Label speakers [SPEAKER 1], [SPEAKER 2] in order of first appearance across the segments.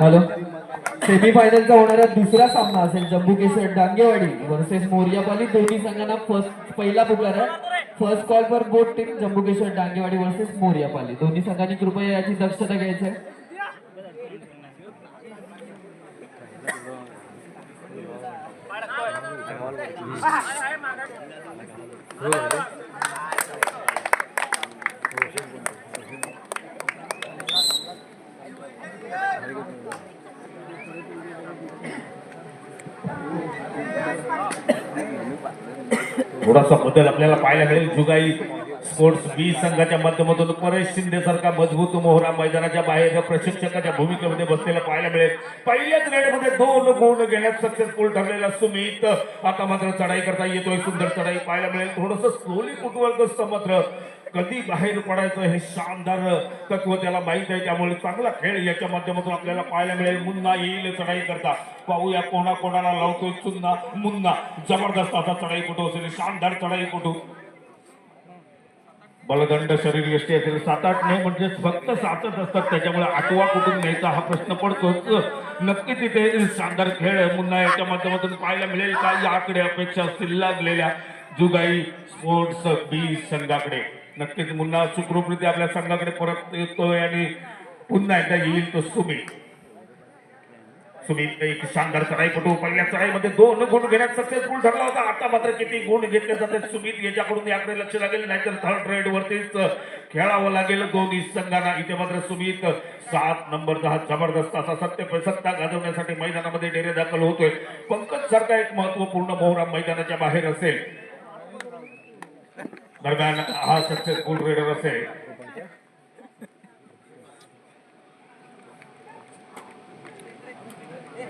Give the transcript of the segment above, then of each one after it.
[SPEAKER 1] Hello. सेमीफायनलचा होणारा दुसरा सामना असेल जम्बू केसर डांगेवाडी वर्सेस मोर्यापाली दोन्ही संघांना फर्स्ट पहिला पुकार आहे. First call for boat team Jambu Kesar Dangewadi versus Moryapali दोन्ही संघांनी कृपया याची दक्षता घ्यायची आहे.
[SPEAKER 2] थोडासा बदल आपल्याला पाहायला मिळेल. जुगाई. स्पोर्ट्स बी संघाच्या माध्यमातून परेश शिंदे सारखा मजबूत मोहरा मैदानाच्या बाहेर प्रशिक्षकाच्या भूमिकेमध्ये बसलेला पाहायला मिळेल. पहिल्याच रेडमध्ये दोन गुण घेण्यात सक्सेसफुल ठरलेला सुमित. आता मात्र चढाई करता येतोय सुंदर चढाई पाहायला मिळेल. थोडस स्लोली फुटवर्क मात्र कधी बाहेर पडायचं हे शानदार तत्व त्याला माहीत आहे. त्यामुळे चांगला खेळ याच्या माध्यमातून आपल्याला पाहायला मिळेल. मुन्ना येईल चढाई करता. पाहूया कोणा कोणाला लावतोय चुन्ना. मुन्ना जबरदस्त असा चढाई कुठं असेल शानदार चढाई कुठून बलदंड शरीर यष्टी असेल. सात आठ नाही म्हणजे फक्त सातच असतात. त्याच्यामुळे आठवा कुठून न्यायचा हा प्रश्न पडतोच. नक्की तिथे शानदार खेळ मुन्ना याच्या माध्यमातून पाहायला मिळेल का? याकडे अपेक्षा असतील लागलेल्या जुगाई स्पोर्ट्स बी संघाकडे. नक्कीच मुन्ना सुखरूपरीत्या आपल्या संघाकडे परत येतोय आणि पुन्हा एकदा येईल तो सुमित सुमित एक शानदार चढाईपटू पहिल्या चढाईमध्ये दोन गुण घेण्यात सक्सेसफुल ठरला होता. आता मात्र किती गुण घेतले जातात सुमित याच्याकडून याकडे लक्ष लागेल नाहीतर थर्ड रेड वरतीच खेळावं लागेल दोन्ही संघांना. इथे मात्र सुमित सात नंबरचा हा जबरदस्त असा सत्य सत्ता गाजवण्यासाठी मैदानामध्ये डेरे दाखल होतोय. पंकज सारखा एक महत्त्वपूर्ण मोहरा मैदानाच्या बाहेर असेल. दरम्यान हा सक्सेसफुल रेडर असेल.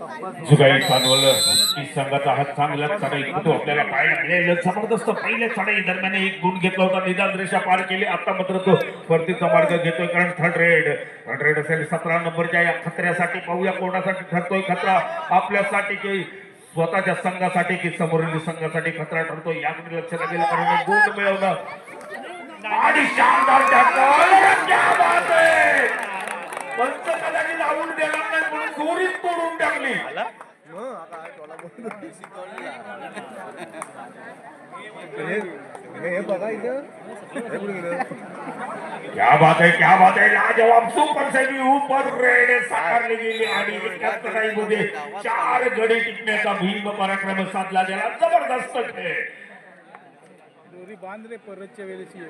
[SPEAKER 2] जुगाई चालवल की संघाचा हा चांगला चढाई कुठं आपल्याला पाहायला मिळेल? जबरदस्त पहिल्या चढाई दरम्यान एक गुण घेतला होता. निदान रेषा पार केली. आता मात्र तो परतीचा मार्ग घेतोय कारण थर्ड रेड थर्ड रेड असेल सतरा नंबरच्या या खतऱ्यासाठी. पाहूया कोणासाठी ठरतोय खतरा. आपल्यासाठी की स्वतःच्या संघासाठी की समोरील संघासाठी खतरा ठरतोय. याकडे लक्ष लागेल. कारण गुण मिळवणं. आणि शानदार tackle. क्या बात आहे पंचकलाची लावून देणार नाही म्हणून दोरीच तोडून टाकली. क्या बात आहे क्या बात आहे लाजवाब सुपर सेमी ऊपर रेड साकारली गेली आणि एकाहत्तरमध्ये चार गडी टिकण्याचा भीम पराक्रम साधला गेला जबरदस्त खेळ.
[SPEAKER 3] दोरी बांध रे परतच्या वेळेची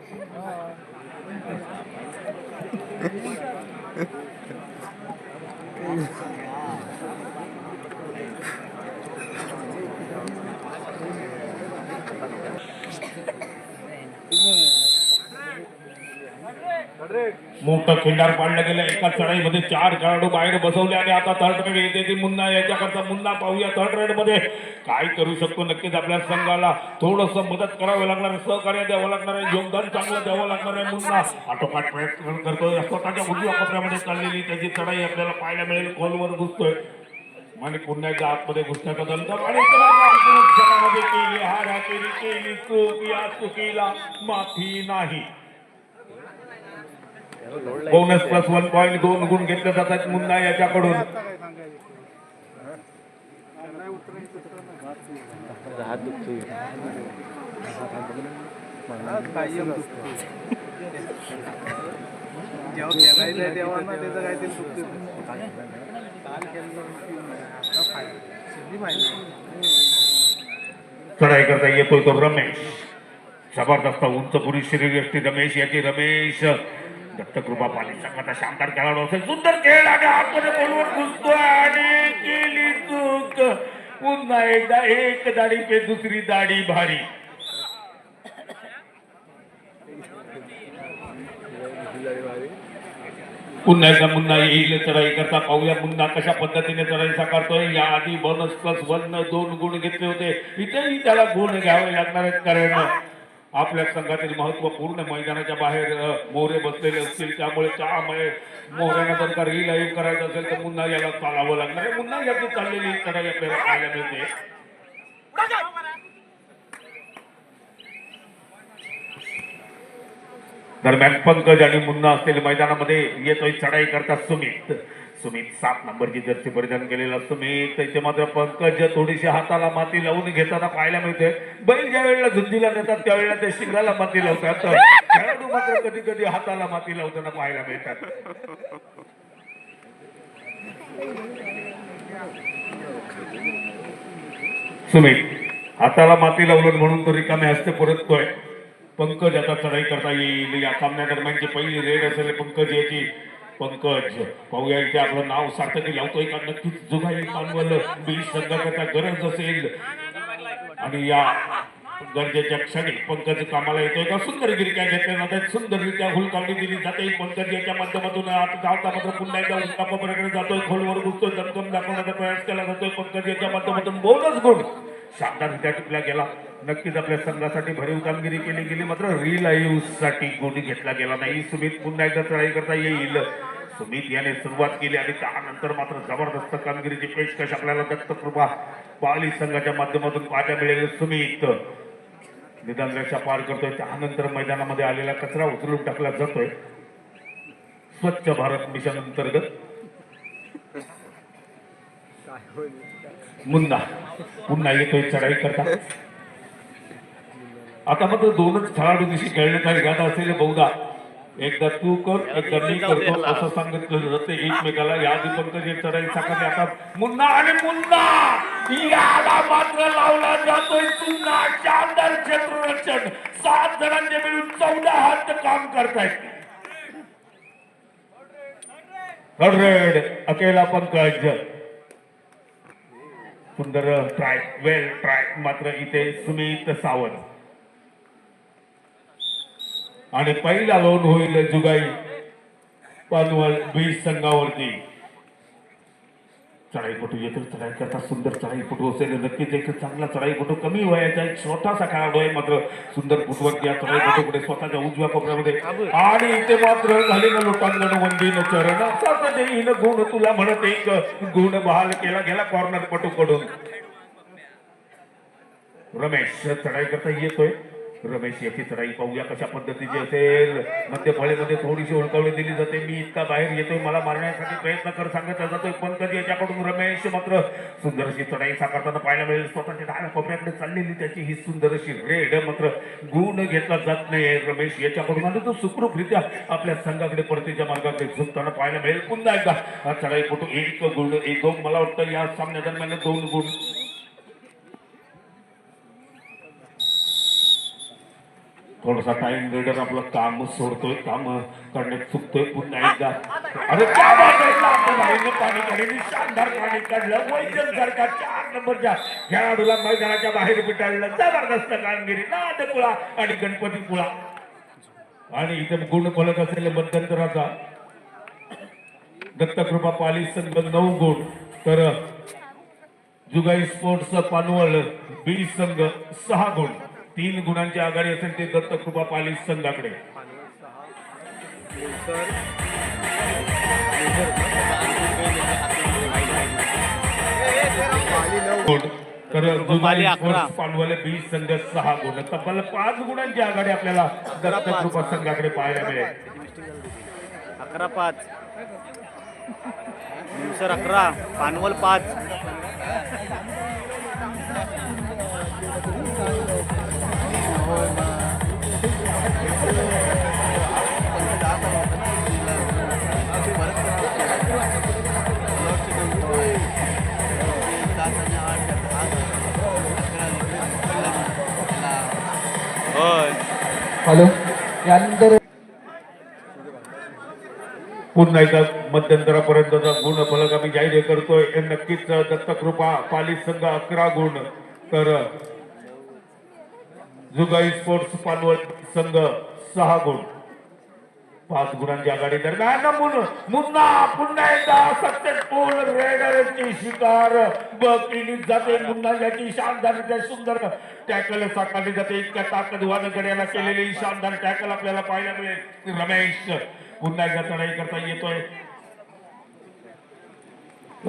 [SPEAKER 2] मोठं खिंडार पाडलं गेलं. एका चढाईमध्ये चार खेळाडू बाहेर बसवले आणि आता थर्ड रेड येते ती मुन्ना. याच्याकरता मुन्ना पाहूया थर्ड रेडमध्ये. काय करू शकतो नक्कीच आपल्या संघाला. थोडस मदत करावं लागणार आहे. सहकार्य द्यावं लागणार आहे. योगदान चांगलं द्यावं लागणार आहे मुन्ना. आटोपाट प्रयत्न करतो स्वतःच्या उजव्या कपड्यामध्ये चाललेली त्याची चढाई आपल्याला पाहायला मिळेल. खोलवर घुसतोय. आणि पुन्हा एकदा आतमध्ये घुसण्याचा दंतम आणि केली. हारा केली केली चूक. या चुकीला माफी नाही. बोनस प्लस वन पॉईंट दोन गुण घेतले जातात मुन्ना याच्याकडून. चढाई करता येतोय तो रमेश. जबरदस्त उंच पुरुष श्री रमेश याची रमेश. दत्तकृपा पाली संघाचा शानदार खेळाडू असेल. सुंदर खेळ आणि आतमध्ये बोलवर घुसतो आणि केली चूक. पुन्हा एकदा एक दाढी पे दुसरी दाढी भारी. पुन्हा एकदा मुन्ना येईल चढाई करता. पाहूया मुन्ना कशा पद्धतीने चढाई साकारतोय. या आधी बनस प्लस वन दोन गुण घेतले होते. इथेही त्याला गुण घ्यावे लागणार आहेत कारण आपल्या संघातील महत्त्वपूर्ण मैदानाच्या बाहेर मोहरे बसलेले असतील. त्यामुळे त्यामुळे मोहऱ्यांना जर का रिलाईव्ह करायचं असेल तर मुन्ना याला चालावं लागणार आहे. मुन्ना याची चाललेली चढाई आपल्याला पाहायला मिळते. दरम्यान पंकज आणि मुन्ना असलेल्या मैदानामध्ये. येतोय चढाई करतात सुमित. सुमित सात नंबरची जर्सी परिधान केलेला सुमित. त्याचे मात्र पंकज थोडीशी हाताला माती लावून घेताना पाहायला मिळते बैल ज्या वेळेला झुंजीला नेतात त्यावेळेला ते शिंगाला माती लावतात. खेळाडू मात्र कधी कधी हाताला माती लावताना पाहायला मिळतात. सुमित हाताला माती लावलं म्हणून तो रिकामे हस्ते परततोय. पंकज आता चढाई करता येईल. या सामन्या दरम्यानची पहिली रेड असेल पंकज याची. पंकज पाहूया इथे आपलं नाव सार्थकी लावतोय का? नक्कीच जुगाई पानवल बीज संघाचा गरज असेल. आणि या गरजेच्या क्षणी पंकज कामाला येतोय का? सुंदर गिरक्या घेतल्या जातात सुंदररित्या हुलकावणी दिली जाते पंकज याच्या माध्यमातून आता धावता मात्र पुन्हा एकदा उंचापापर्यंत जातोय. खोलवर घुसतोय. दमकम दाखवण्याचा प्रयास केला जातोय. पंकज याच्या माध्यमातून बोनस गुण शानदाररित्या टिपला गेला. नक्कीच आपल्या संघासाठी भरीव कामगिरी केली गेली मात्र रिलाईव्हसाठी गुण घेतला गेला नाही. सुमित पुन्हा एकदा चढाई करता येईल. सुमित याने सुरुवात केली आणि त्यानंतर मात्र जबरदस्त कामगिरीची पेशकश आपल्याला दत्तकृपा पाली संघाच्या माध्यमातून पाहायला मिळेल. सुमित निदान रेषा पार करतोय. त्यानंतर मैदानामध्ये आलेला कचरा उचलून टाकला जातोय. स्वच्छ भारत मिशन अंतर्गत. मुन्ना. पुन्हा येतोय चढाई करता. आता मात्र दोनच खेळाडू दिवशी खेळण्याचा इरादा असेल बहुधा. एकदा तू कर एकदा मी करतो असं सांगितलं जाते एकमेकाला या पंकज एक चढाई साकारली आता मुन्ना आणि मुन्ना याला मात्र लावला जातोय पुन्हा. शानदार क्षेत्ररक्षण. सात जणांचे मिळून चौदा हात काम करतायत. रेड अकेला पंकज. सुंदर ट्राय वेल ट्राय मात्र इथे सुमित सावंत. आणि पहिला लोन होईल जुगाई पानवल बीज संघावरती. चढाईपटू येतो चढाई करता सुंदर चढाईपटू असेल हो नक्कीच एक चांगला चढाईपटू कमी वयाचा एक छोटासा खेळाडू आहे मात्र सुंदर फुटवत या चढाईपटूकडे स्वतःच्या उजव्या कोपऱ्यामध्ये. आणि इथे मात्र झालेलं लोकांना वंदीन चरण. देईन गुण तुला म्हणत एक गुण बहाल केला गेला कॉर्नर पटूकडून. रमेश चढाई करता येतोय. रमेश याची चढाई पाहूया कशा पद्धतीची असेल. मध्य फळेमध्ये थोडीशी ओळखवली दिली जाते. मी इतका बाहेर येतोय. मला मारण्यासाठी प्रयत्न कर सांगितला जातोय. पण कधी याच्याकडून रमेश मात्र सुंदर अशी चढाई साकारताना पाहायला मिळेल. स्वतःच्या डाव्या कोपऱ्याकडे चाललेली त्याची ही सुंदर अशी रेड मात्र गुण घेतला जात नाही रमेश याच्याकडून आणि तो सुखरूपरित्या आपल्या संघाकडे परतीच्या मार्गाकडे झुकताना पाहायला मिळेल. पुन्हा एकदा हा चढाई फोटो एक गुण एक दोन. मला वाटतं या सामन्या दरम्यान दोन गुण थोडासा टाइम रेडर आपलं काम सोडतोय काम करण्यात चुकतोय पुन्हा एकदा. अरे त्या बाजूला आपल्या भाईने पाणी काढली शानदार पाणी काढलं वैद्यन सारखा चार नंबरच्या खेळाडूला मैदानाच्या बाहेर पिटाळलं जबरदस्त कामगिरी नादकुळा आणि गणपती पुळा आणि इथे गुण फलक असेल मध्यंतराचा दत्तकृपा पाली संघ नऊ गुण. तर जुगाई स्पोर्ट्स पानवळ बी संघ सहा गुण. तीन गुणांची आघाडी असेल ते दत्तकृपा पाली संघाकडे. तर जुगाई स्पोर्ट्स पानवले बी संघ सहा गुण. तब्बल पाच गुणांची आघाडी आपल्याला दत्तकृपा संघाकडे पाहायला मिळेल.
[SPEAKER 4] अकरा पाच. दिवसर अकरा. पानवल पाच.
[SPEAKER 1] हॅलो. यानंतर
[SPEAKER 2] पुन्हा एकदा मध्यंतरापर्यंतचा गुण फलक आम्ही जाहीर करतोय नक्कीच दत्तकृपा पाली संघ अकरा गुण. तर जुगाई स्पोर्ट्स पानवळ संघ सहा गुण. पाच गुणांची आघाडी दरम्यान मुन्ना पुन्हा एकदा सक्सेसफुल रेडरची शिकार. बघितली जाते मुन्ना याची शानदार सुंदर टॅकल साकारली जाते. इतक्या ताकदवान गड्याला केलेली शानदार टॅकल आपल्याला पाहायला मिळेल. रमेश पुन्हा एकदा चढाई करता येतोय.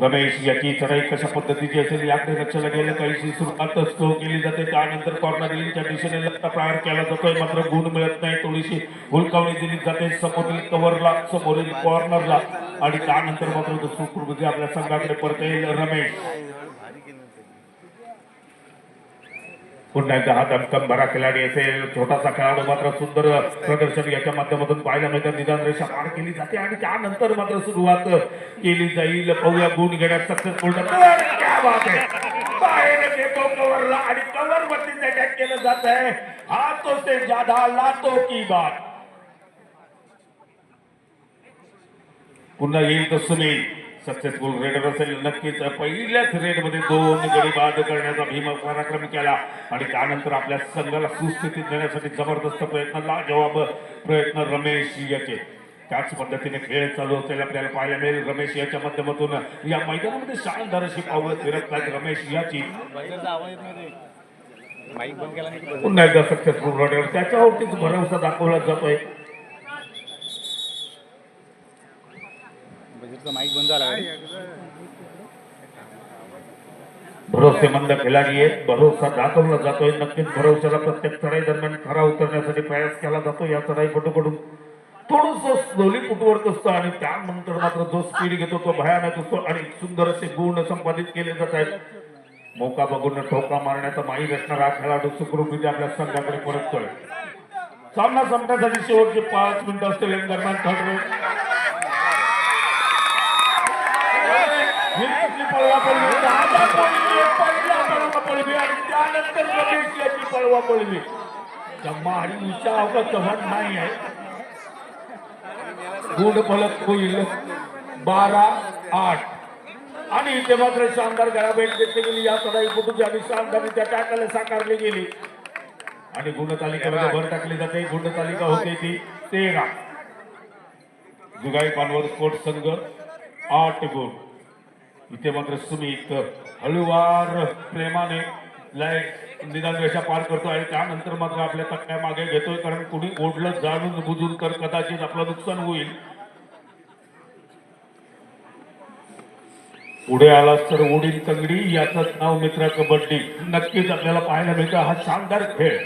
[SPEAKER 2] रमेश याची चढाई कशा पद्धतीची असेल याकडे लक्ष गेलं काहीशी सुरुवात स्लो केली जाते. त्यानंतर कॉर्नर लिंगच्या दिशेने लक्ष प्रहार केला जातोय. मात्र गुण मिळत नाही. थोडीशी हुलकावणी दिली जाते. समोरील कव्हरला समोरील कॉर्नरला आणि त्यानंतर मात्र सुखरूपी आपल्या संघाकडे परत येईल रमेश. पुन्हा एकदा हा दमकम भरा खिलाडी असेल छोटासा खेळाडू मात्र सुंदर प्रदर्शन याच्या माध्यमातून पाहायला मिळतं. निदान रेषा पार केली जाते आणि त्यानंतर मात्र सुरुवात केली जाईल. पाहूया गुण घेण्यात सक्सेसफुल बाहेर आणि कलर वरती अटॅक केलं जात आहे तो से ज्यादा लातो की बात. पुन्हा येईल तर सुनील. सक्सेसफुल रेडर असेल नक्कीच. पहिल्याच रेडमध्ये दोन गडी बाद करण्याचा भीम पराक्रम केला. आणि त्यानंतर आपल्या संघाला सुस्थितीत नेण्यासाठी जबरदस्त प्रयत्न लाजवाब प्रयत्न रमेश याचे. त्याच पद्धतीने खेळ चालू असलेला आपल्याला पाहायला मिळेल. रमेश याच्या माध्यमातून या मैदानामध्ये शानदार अशी पावलं फिरत आहेत रमेश याची. पुन्हा एकदा सक्सेसफुल रेडर त्याच्यावरतीच भरवसा दाखवला जातोय.
[SPEAKER 4] म्हणजे माईक बंद झाला
[SPEAKER 2] भरोसेमंद खिलाडी आहेत. भरोसा दाखवला जातोय. नक्कीच भरोशाला प्रत्येक चढाई दरम्यान खरा उतरण्यासाठी प्रयास केला जातो. या चढाई पटूकडून थोडस स्लोली फुटवर्क असतं आणि त्यानंतर मात्र जो स्पीड घेतो तो भयानक असतो आणि सुंदर असे गुण संपादित केले जात आहेत. मौका बघून ठोका मारण्याचा माहीत असणारा खेळाडू सुखरूपीने आपल्या संघाकडे परततोय. सामना संपण्यासाठी शेवटचे पाच मिनिटं असतील. दरम्यान ठरवून हिरकटली पळवा पडली दादा पडली पहिला पळवा आणि त्यानंतर रमेश याची पळवा. पडली जम्मा आणि चव्हाण नाही आहे. गुण फलक होईल. बारा आठ. आणि इथे मात्र शानदार घराभेट घेतली गेली. या चढाई कुटुंबी आणि शानदार त्या टाकाला साकारली गेली. आणि गुणतालिकेमध्ये भर टाकली जाते. गुणतालिका होते ती तेरा. जुगाई पानवर स्पोर्ट्स संघ आठ गुण. इथे मात्र सुमित हळूवार प्रेमाने लय निदान रेषा पार करतो आणि त्यानंतर मात्र आपल्या तक्क्या मागे घेतोय कारण कुणी ओढलं जाणून बुजून तर कदाचित आपलं नुकसान होईल. पुढे आलास तर ओढील तंगडी याचंच नाव मित्र कबड्डी. नक्कीच आपल्याला पाहायला मिळतं हा शानदार खेळ.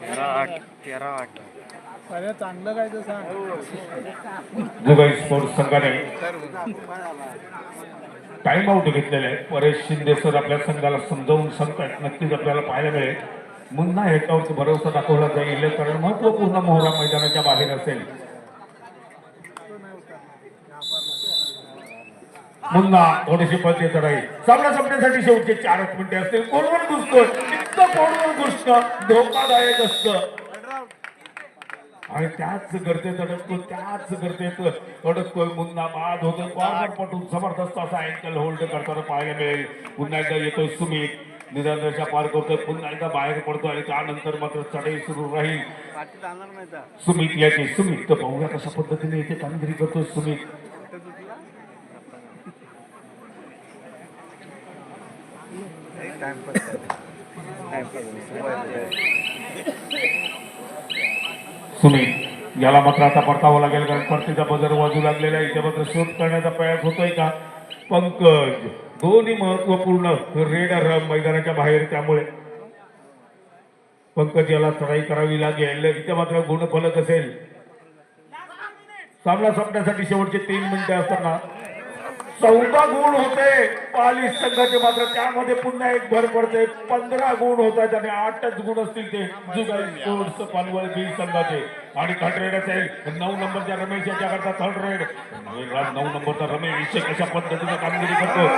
[SPEAKER 4] तेरा आठ तेरा आठ.
[SPEAKER 3] अरे चांगलं काय तर सांग.
[SPEAKER 2] जुगाई स्पोर्ट्स संघाने टाइम आउट घेतलेले आहे परेश शिंदे सर आपल्या संघाला समजावून सांगतायत. नक्कीच आपल्याला पाहायला मिळेल. मुन्हा ह्याच्यावरती भरोसा दाखवला जाईल. कारण महत्त्वपूर्ण मोहरा मैदानाच्या बाहेर असेल. मुन्ना थोडीशी पळते चढाई. सामना संपण्यासाठी शेवटचे चारच मिनिटे असतील. कोणवर घुसतो इतकं कोणवर घुसणं धोकादायक असतं. आणि त्याच गर्दीत अडकतो त्याच गर्दीत अडकतोय मुन्ना बाद होतोय कॉर्नर पटून जबरदस्त असा अँकल होल्ड करताना पाहायला मिळेल. पुन्हा एकदा येतोय सुमित. निदानरेषा पार करतोय. पुन्हा एकदा बाहेर पडतो आणि त्यानंतर मात्र चढाई सुरू राहील. सुमित याची सुमित तर पाहूया कशा पद्धतीने इथे कामगिरी करतोय सुमित. सुमित याला मात्र आता परतावं लागेल कारण परतीचा बजर वाजू लागलेला आहे. इथे मात्र शोध करण्याचा प्रयास होतोय का? पंकज. दोन्ही महत्त्वपूर्ण रेडर मैदानाच्या बाहेर त्यामुळे. पंकज याला चढाई करावी लागेल. इथे मात्र गुणफलक असेल. सामना संपण्यासाठी शेवटचे तीन मिनिटे असताना चौदा गुण होते पाली संघाचे मात्र त्यामध्ये पुन्हा एक भर पडते पंधरा गुण होता त्याने आणि आठच गुण असतील ते जुगाई स्पोर्ट्स बी संघाचे. आणि थर्ड रेड असेल नऊ नंबरच्या रमेश याच्याकरता थर्ड रेड नऊ नंबरचा रमेश कशा पद्धतीने कामगिरी करतो?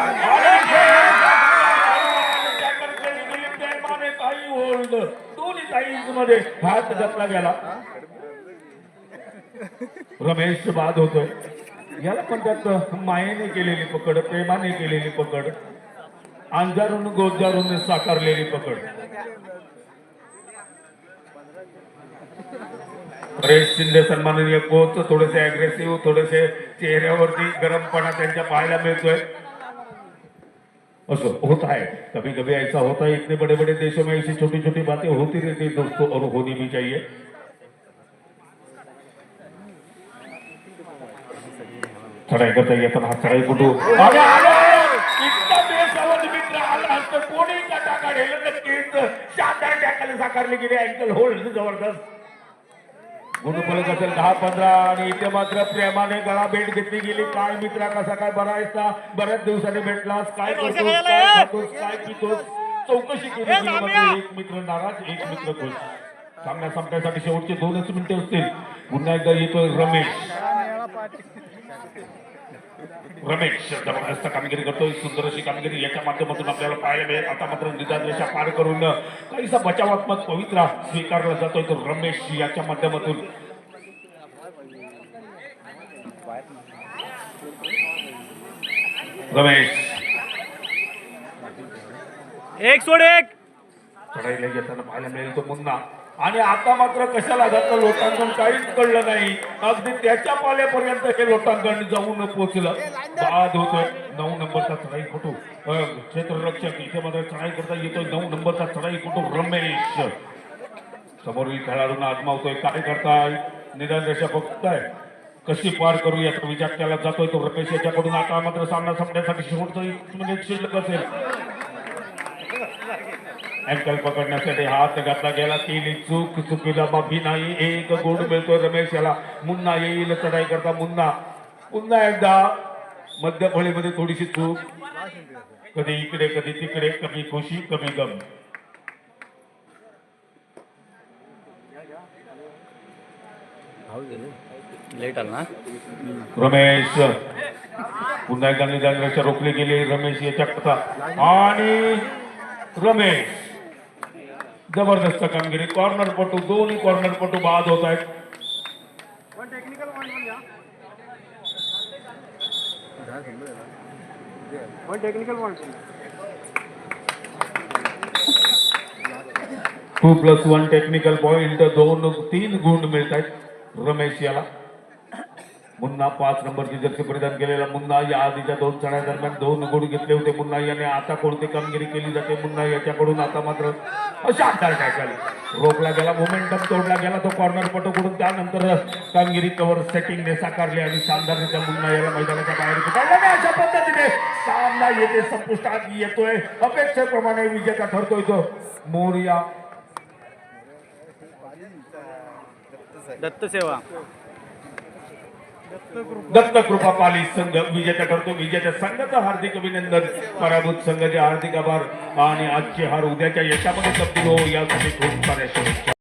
[SPEAKER 2] दोन्ही ताईंच मध्ये हात घातला गेला. रमेश बाद होतोय. याला पण त्यात मायेने केलेली पकड प्रेमाने केलेली पकड अंजारून गोजारून साकारलेली पकड. परेश शिंदे सन्माननीय कोच थोडेसे अग्रेसिव्ह थोडेसे चेहऱ्यावरती गरमपणा त्यांच्या पाहायला मिळतोय. असो होत आहे. कभी कभी ऐसा होता है इतने बड़े बड़े देशों में ऐसी छोटी छोटी बातें होती रहती दोस्तों और होनी भी चाहिए। चढाई करता येताना हा चढाई कुठू? कोणी काटा काढेल शानदार टॅकल साकारली गेली. अँकल होल्ड जबरदस्त. गुणफलक असेल दहा पंधरा आणि इथे मात्र प्रेमाने गळा भेट घेतली गेली. काय मित्रा कसा काय बरा आहेस का बऱ्याच दिवसांनी भेटलास. काय करतोस? काय पितोस? चौकशी केली एक मित्र नाराज एक मित्र खुश. सामन्या संपण्यासाठी शेवटचे दोनच मिनिटे असतील. पुन्हा एकदा येतोय रमेश. रमेश जबरदस्त कामगिरी करतोय सुंदर अशी कामगिरी याच्या माध्यमातून आपल्याला पाहायला मिळेल. आता मात्र निदान रेषा पार करून काहीसा बचावात्मक पवित्रा स्वीकारला जातोय तो रमेश याच्या माध्यमातून. रमेश.
[SPEAKER 4] एक सोड एक.
[SPEAKER 2] चढाईला येताना पाहायला मिळेल तो मुन्ना. आणि आता मात्र कशाला जातं लोटांगण काहीच कळलं नाही. अगदी त्याच्या पाल्यापर्यंत हे लोटांगण जाऊन पोहोचलं. बाद होतोय नऊ नंबरचा चढाई फोटो. क्षेत्ररक्षक इथे मात्र चढाई करता येतोय. नऊ नंबरचा चढाई फोटो रमेश. समोरील खेळाडूंना आजमावतोय. काय करताय? निदान रेषा बघताय. कशी पार करू याचा विचार केला जातोय तो रमेश याच्याकडून. आता मात्र सामना संपण्यासाठी शेवटचा एक मिनिट शिल्लक असेल. अँकल पकडण्यासाठी हात घातला गेला. केली चूक चुकीला माफी नाही. एक गुण मिळतोय रमेश याला मुन्ना येईल चढाई करता मुन्ना. पुन्हा एकदा मध्य फळीमध्ये थोडीशी चूक. कधी इकडे कधी तिकडे कमी खुशी कमी गम.
[SPEAKER 4] लेट आला ना?
[SPEAKER 2] रमेश. पुन्हा एकदा निदान रोखली गेली. रमेश याच्या कथा. आणि रमेश. ज़बरदस्त कामगिरी कॉर्नर पटू दोन्ही कॉर्नर पटू बाद होत आहेत
[SPEAKER 3] one technical one
[SPEAKER 2] two plus one technical point दोन तीन गुण मिलता है। रमेश याला। मुन्ना पाच नंबरची जर्सी परिधान केलेला मुन्ना या आधीच्या दोन चढ्या दरम्यान दोन गुण घेतले होते. मुन्ना याने आता कोणती कामगिरी केली जाते? मुन्ना याच्याकडून आता मात्र शानदार टॅकल रोखला गेला मोमेंटम तोडला गेला तो कॉर्नर पटोकडून त्यानंतर कामगिरी कव्हर सेटिंगने साकारली आणि शानदाररित्या मुन्ना याला मैदानाच्या बाहेर काढला अशा पद्धतीने सामना येते संपुष्टात येतोय. अपेक्षेप्रमाणे विजेता ठरतोय तो मोरिया.
[SPEAKER 4] दत्त सेवा.
[SPEAKER 2] दत्त कृपा पाली संघ विजेता ठरतो विजेत्या संघाचं हार्दिक अभिनंदन. पराभूत संघाचे हार्दिक आभार. आणि आजचे हार उद्याच्या यशामध्ये तब्दील हो यासाठी खूप साऱ्या शुभेच्छा.